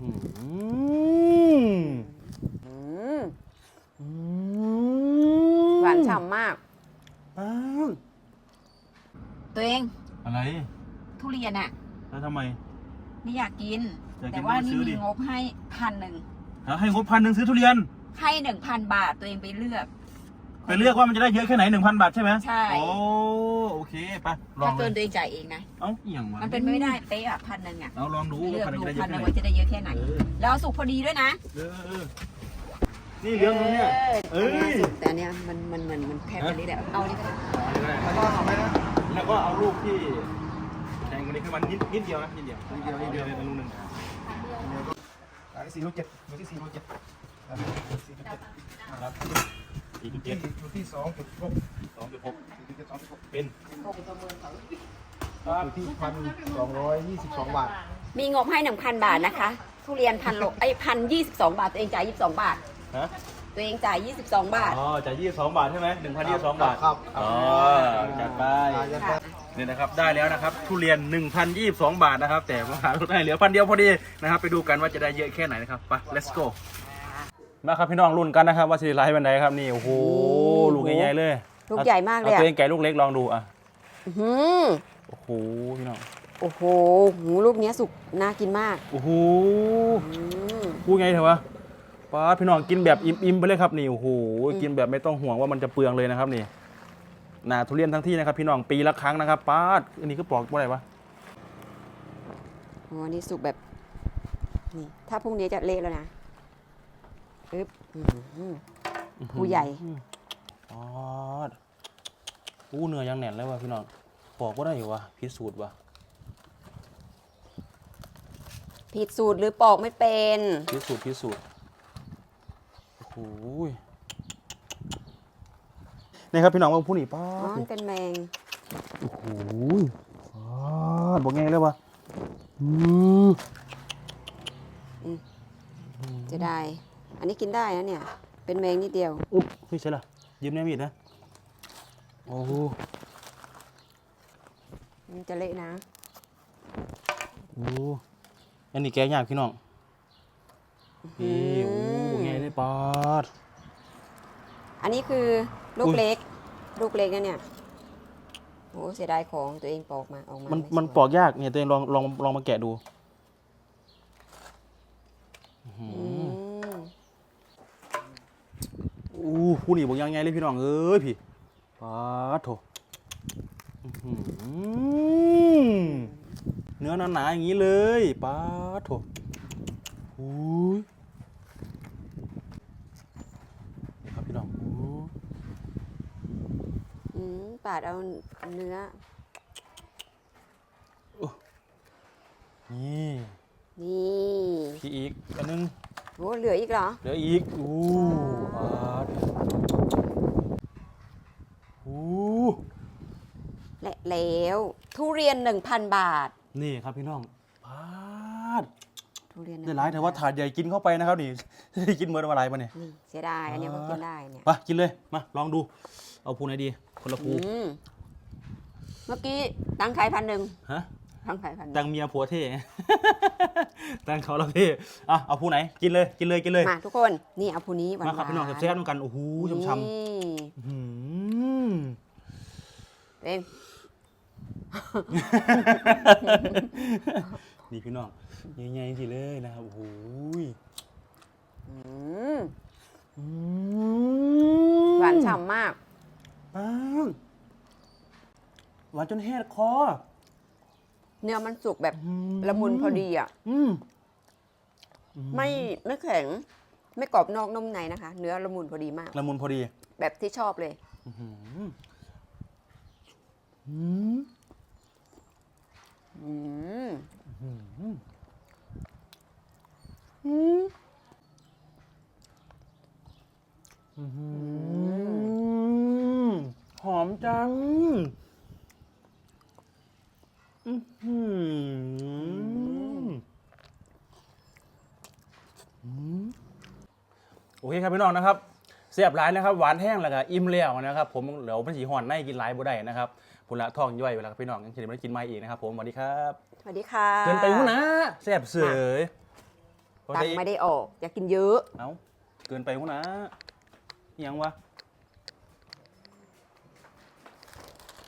อืมอืมอืมหวานฉ่ำมากอ้าวตัวเองอะไร ทุเรียนอะแล้วทำไม ไม่อยากกิน อยากกินแต่ว่าก็นี่ซื้อดิ มีงบให้พันหนึ่ง แล้วให้งบพันหนึ่งซื้อทุเรียน ให้หนึ่งพันบาทตัวเองไปเลือก ไปเลือกว่ามันจะได้เยอะแค่ไหนหนึ่งพันบาทใช่ไหมใช่ โอ้โอเคไปลอถ้างเลเกิยนตัวเองจ่ายเองนะ เอ้าอหย่างวะมันเป็นไม่ได้เป๊ะอะพันหนึ่งอะเอาลองดูเลือกพันหนึ่งดูจะได้เยพัอะนหแค่นึ่งไหนว่าจะได้เยอะแค่ไหน เออแล้วเอาสุกพอดีด้วยนะเออเออนี่เหลืองแล้วเนี่ยเอ้ยสุกแต่อันเนี้ยมันมันมันมันแพงกว่านี้แหละ เอานี่ก็ได้แล้วก็เอาไปนะแล้วก็เอาลูกที่แทงกันนี้ขึ้นมานิดนิดเดียวนะนิดเดียวนิดเดียวนิดเดียวในลูกหนึ่งอันนี้สี่ลูกเจ็ดอยู่ที่สี่ลูกเจ็ดครับสี่ลูกเจ็ดครับ อีกอยู่เจ็ที่ดอยู่ที่สองจุดหกสองจุดหกสี่จุดสองจุดหกเป็นอยู่ที่พันสองร้อยยี่สิบสองบาท มีงบให้หนึ่งพันบาทนะคะ ทุเรียนพันโลไอ้พันยี่สิบสองบาท ตัวเองจ่ายยี่สิบสองบาท ฮะ ตัวเองจ่ายยี่สิบสองบาท อ๋อจ่ายยี่สิบสองบาทใช่ไหมหนึ่งพันยี่สิบสองบาทครับอ๋อจัดไปจัดไปค่ะนี่นะครับได้แล้วนะครับทุเรียน 1,022 บาทนะครับ แต่ว่าหาได้เหลือพันเดียวพอดีนะครับ ไปดูกันว่าจะได้เยอะแค่ไหนนะครับไป let's go มาครับพี่น้องรุ่นกันนะครับว่าสิไลฟ์บันไดครับนี่โอ้โหนี่ลูกใหญ่ๆเลยลูกใหญ่มากเลยออะตัวเองแกะลูกเล็กลองดูอะอื้อหือโอ้โหพี่น้องโอ้โหหูลูกเนี้ยสุกน่ากินมากโอ้โหอืมพูดไงเถอะวะป้าดพี่น้องกินแบบอิ่มๆไปเลยครับนี่โอ้โหกินแบบไม่ต้องห่วงว่ามันจะเปลืองเลยนะครับนี่นาทุเรียนทั้งที่นะครับ พี่น้องปีละครั้งนะครับป้าดอันนี้ก็ปลอกว่าอะไรวะอ๋อนี่สุกแบบนี่ถ้าพรุ่งนี้จะเละแล้วนะ ปึ๊บอื้อหือผู้ใหญ่ปอดอู้เนื้อยังแน่นเลยว่ะพี่น้องปอกก็ได้อยู่วะพิสูจน์วะผิดสูตรหรือปอกไม่เป็นพิสูจน์พิสูจน์โอ้โหยนี่ครับพี่น้องว่าผู้นี่ป้าอ๋อดมันเป็นแมงโอ้โหยป้าดบอกไงเลยวะอืมจะได้ อันนี้กินได้นะเนี่ย เป็นแมงนิดเดียว อุ๊บเฮ้ยใช่ละยืมแน่มีดนะ โอ้โหมันจะเละนะ โอ้อันนี้แกะยากพี่น้องพี่โอ้ไงเลยป้าดอันนี้คือลูอุ้กย เล็ก ลูกเล็กนะเนี่ยโอ้เสียดายของตัวเองปอกมาออกมามันไสวยมันปอกยากเนี่ยตัวเองลองลองลองมาแกะดู อืม อู้ผู้นี่บอกยังไงเลยพี่น้องเอ้ยพี่ปาดโถอื้อหือเนื้อหนาๆอย่างนี้เลยปาดโถอุ้ยนี่ครับพี่น้องอู้อืมปาดเอาเนื้อ นี่ นี่พี่อีกอันนึง โอ้เหลืออีกเหรอเดี๋ยวอีกอู้ปาดอู้และแล้วทุเรียน 1,000 บาท นี่ครับพี่น้องปาดทุเรียนได้ร้ายแต่ว่าถาดใหญ่กินเข้าไปนะครับนี่ กินเมื่อวันไรมาเนี่ยนี่เสียดายอันเนี้ยก็กินได้เนี่ยไปกินเลยมาลองดู เอาภูไหนดี คนละภูอืมเมื่อกี้ตั้งขายพันหนึ่งฮะ ตั้งขายพันหนึ่งตังเมียผัวเท่ตังเขาเราเท่อะเอาภูไหน กินเลยกินเลยกินเลย มาทุกคนนี่เอาภูนี้หวานมาครับพี่น้องแซ่บๆด้วยกันโอ้โหช้ำนี่ๆอื้อหือเองนี่พี่น้องใหญ่ๆสิเลยนะครับโอ้โหอืมอืมหวานฉ่ำมาก อ้าวหวานจนแหกคอ เนื้อมันสุกแบบอืละมุนพอดีอะอืมไม่ไม่แข็ง ไม่กรอบนอกนุ่มในนะคะ เนื้อละมุนพอดีมาก ละมุนพอดี แบบที่ชอบเลยอื้อหืออืมอืมอืมอื้อหือหอมจังอื้อหืออืม โอเคครับพี่น้องนะครับเสียบหลายนะครับหวานแห้งแล้วก็อิ่มแล้วนะครับ ผมเหลือเป็นสีห่อนในกินหลายบ่ได้นะครับพุนละท้องย่อยเวลาพี่น้องยังจะได้ไม่ได้กินไม่อีกนะครับผมสวัสดีครับสวัสดีค่ะเกินไปหูนะแซ่บเสยพอตังได้ค์ไม่ได้ออก อยากกินเยอะ เอ้าเกินไปหัวนะอิหยังวะ